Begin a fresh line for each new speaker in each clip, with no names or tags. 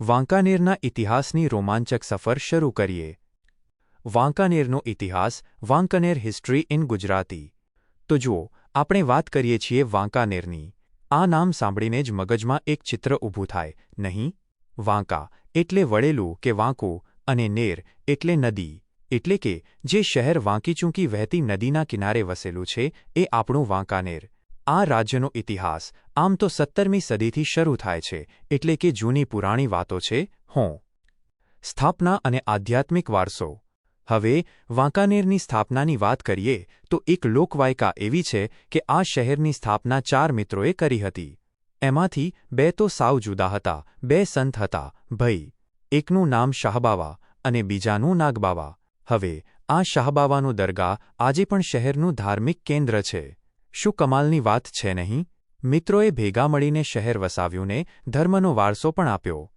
વાંકાનેરના ઇતિહાસની રોમાંચક સફર શરૂ કરીએ. વાંકાનેરનો ઇતિહાસ, વાંકાનેર હિસ્ટ્રી ઇન ગુજરાતી. તો જુઓ, આપણે વાત કરીએ છીએ વાંકાનેરની. આ નામ સાંભળીને જ મગજમાં એક ચિત્ર ઊભું થાય. નહીં? વાંકા, એટલે વળેલું કે વાંકું, અને નેર, એટલે નદી. એટલે કે, જે શહેર વાંકીચૂંકી વહેતી નદીના કિનારે વસેલું છે, એ આપણું વાંકાનેર. આ રાજ્યનો ઇતિહાસ આમ તો સત્તરમી સદીથી શરૂ થાય છે, એટલે કે જૂની પુરાણી વાતો છે, હોં. સ્થાપના અને આધ્યાત્મિક વારસો. હવે, વાંકાનેરની સ્થાપનાની વાત કરીએ, તો એક લોકવાયકા એવી છે કે આ શહેરની સ્થાપના ચાર મિત્રોએ કરી હતી. એમાંથી બે તો સાવ જુદા હતા, બે સંત હતા, ભઈ. એકનું નામ શાહબાવા અને બીજાનું નાગબાવા. હવે, આ શાહબાવાનું દરગાહ આજે પણ શહેરનું ધાર્મિક કેન્દ્ર છે. શું કમાલની વાત છે નહીં? મિત્રોએ ભેગા મળીને શહેર વસાવ્યું ને ધર્મનો વારસો પણ આપ્યો.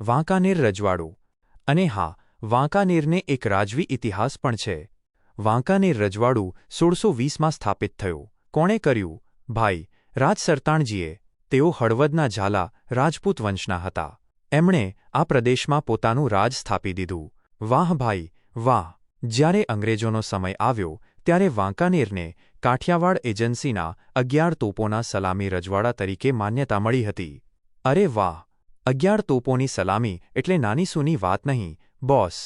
વાંકાનેર રજવાડું. અને હા, વાંકાનેરને એક રાજવી ઇતિહાસ પણ છે. વાંકાનેર રજવાડું સોળસો વીસમાં સ્થાપિત થયું. કોણે કર્યું? ભાઈ રાજ સરતાણજીએ તેઓ હળવદના ઝાલા રાજપૂત વંશના હતા. એમણે આ પ્રદેશમાં પોતાનું રાજ સ્થાપી દીધું. વાહ ભાઈ, વાહ. જ્યારે અંગ્રેજોનો સમય આવ્યો, ત્યારે વાંકાનેરને કાઠિયાવાડ એજન્સીના અગિયાર તોપોના સલામી રજવાડા તરીકે માન્યતા મળી હતી. અરે વાહ! અગિયાર તોપોની સલામી એટલે નાનીસૂની વાત નહીં, બોસ.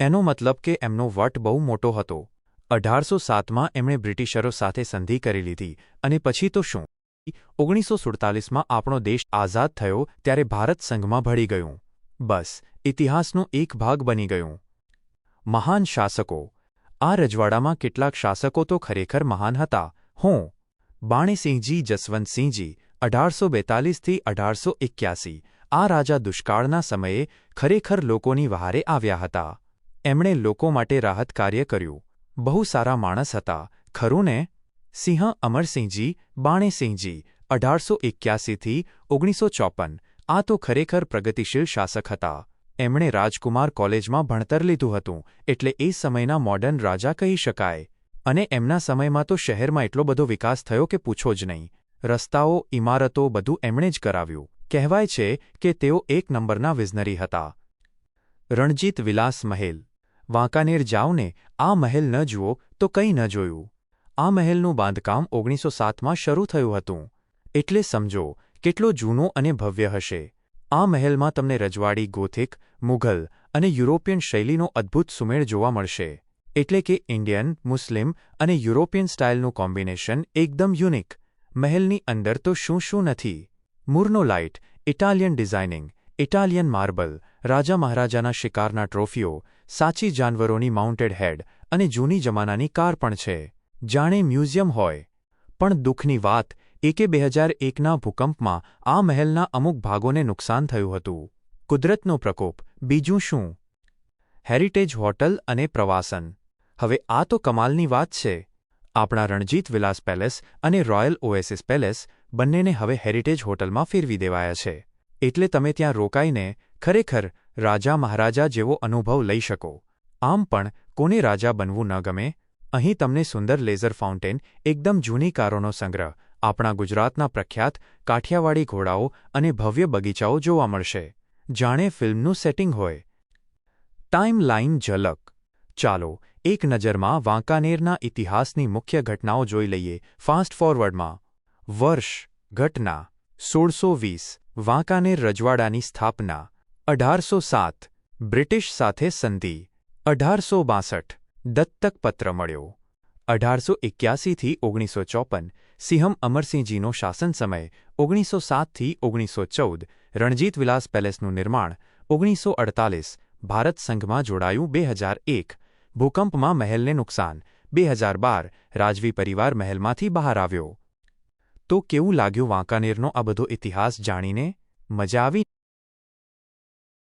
એનો મતલબ કે એમનો વટ બહુ મોટો હતો. અઢારસો સાતમાં એમણે બ્રિટિશરો સાથે સંધિ કરી લીધી, અને પછી તો શું? ઓગણીસો સુડતાલીસમાં આપણો દેશ આઝાદ થયો ત્યારે ભારત સંઘમાં ભળી ગયું. બસ, ઇતિહાસનો એક ભાગ બની ગયું. મહાન શાસકો આ રજવાડામાં કેટલાક શાસકો તો ખરેખર મહાન હતા. હું, બાણેસિંહજી, જસવંતસિંહજી, અઢારસો બેતાલીસથી અઢારસો એક્યાસી, આ રાજા દુષ્કાળના સમયે ખરેખર લોકોની વહારે આવ્યા હતા. એમણે લોકો માટે રાહત કાર્ય કર્યું. બહુ સારા માણસ હતા. ખરું ને? સિંહ અમરસિંહજી, બાણેસિંહજી, અઢારસો એક્યાસીથી ઓગણીસો ચોપન, આ તો ખરેખર પ્રગતિશીલ શાસક હતા. એમણે રાજકુમાર કોલેજમાં ભણતર લીધું હતું, એટલે એ સમયના મોડર્ન રાજા કહી શકાય. અને એમના સમયમાં તો શહેરમાં એટલો બધો વિકાસ થયો કે પૂછો જ નહીં. રસ્તાઓ ઇમારતો બધું એમણે જ કરાવ્યું. કહેવાય છે કે તેઓ એક નંબરના વિઝનરી હતા. રણજીત વિલાસ મહેલ. વાંકાનેર જાઓને આ મહેલ ન જુઓ, તો કંઈ ન જોયું. આ મહેલનું બાંધકામ ઓગણીસો સાતમાં શરૂ થયું હતું. એટલે સમજો, કેટલો જૂનો અને ભવ્ય હશે. આ મહેલમાં તમને રજવાડી, ગોથિક, મુઘલ અને યુરોપિયન શૈલીનો અદ્ભુત સુમેળ જોવા મળશે. એટલે કે ઇન્ડિયન, મુસ્લિમ અને યુરોપિયન સ્ટાઇલનું કોમ્બિનેશન એકદમ યુનિક. મહેલની અંદર તો શું શું નથી. મૂરનો light, Italian designing, Italian marble, રાજા મહારાજાના શિકારના ટ્રોફીઓ, સાચી જાનવરોની માઉન્ટેડ હેડ અને જૂની જમાનાની કાર પણ છે. જાણે મ્યુઝિયમ હોય. પણ દુઃખની વાત એકે બે હજાર એકના ભૂકંપમાં આ મહેલના અમુક ભાગોને નુકસાન થયું હતું. કુદરતનો પ્રકોપ. બીજું શું? હેરિટેજ હોટલ અને પ્રવાસન. હવે આ તો કમાલની વાત છે. આપણા રણજીત વિલાસ પેલેસ અને રોયલ ઓએસિસ પેલેસ બંનેને હવે હેરિટેજ હોટલમાં ફેરવી દેવાયા છે. એટલે તમે ત્યાં રોકાઈને ખરેખર રાજા મહારાજા જેવો અનુભવ લઈ શકો. આમ પણ કોને રાજા બનવું ન ગમે? અહીં તમને સુંદર લેઝર ફાઉન્ટેન, એકદમ જૂની કારોનો સંગ્રહ આપણા ગુજરાતના પ્રખ્યાત કાઠિયાવાડી ઘોડાઓ અને ભવ્ય બગીચાઓ જોવા મળશે. જાણે ફિલ્મનું સેટિંગ હોય. ટાઈમ લાઇન ઝલક. ચાલો એક નજરમાં વાંકાનેરના ઇતિહાસની મુખ્ય ઘટનાઓ જોઈ લઈએ ફાસ્ટ ફોરવર્ડમાં. વર્ષ, ઘટના. સોળસો વીસ. વાંકાનેર રજવાડાની સ્થાપના. અઢારસો સાત. બ્રિટિશ સાથે સંધિ. અઢારસો બાસઠ. દત્તકપત્ર મળ્યો. અઢારસો એક્યાસીથી ઓગણીસો ચોપન. સિંહમ અમરસિંહજીનો શાસન સમય ઓગણીસો સાતથી ઓગણીસો ચૌદ રણજીત વિલાસ પેલેસનું નિર્માણ ઓગણીસો અડતાલીસ ભારત સંઘમાં જોડાયું બે હજાર એક ભૂકંપમાં મહેલને નુકસાન, બે હજાર બાર રાજવી પરિવાર મહેલમાંથી બહાર આવ્યો. તો કેવું લાગ્યું વાંકાનેરનો આ બધો ઇતિહાસ જાણીને? મજા આવી?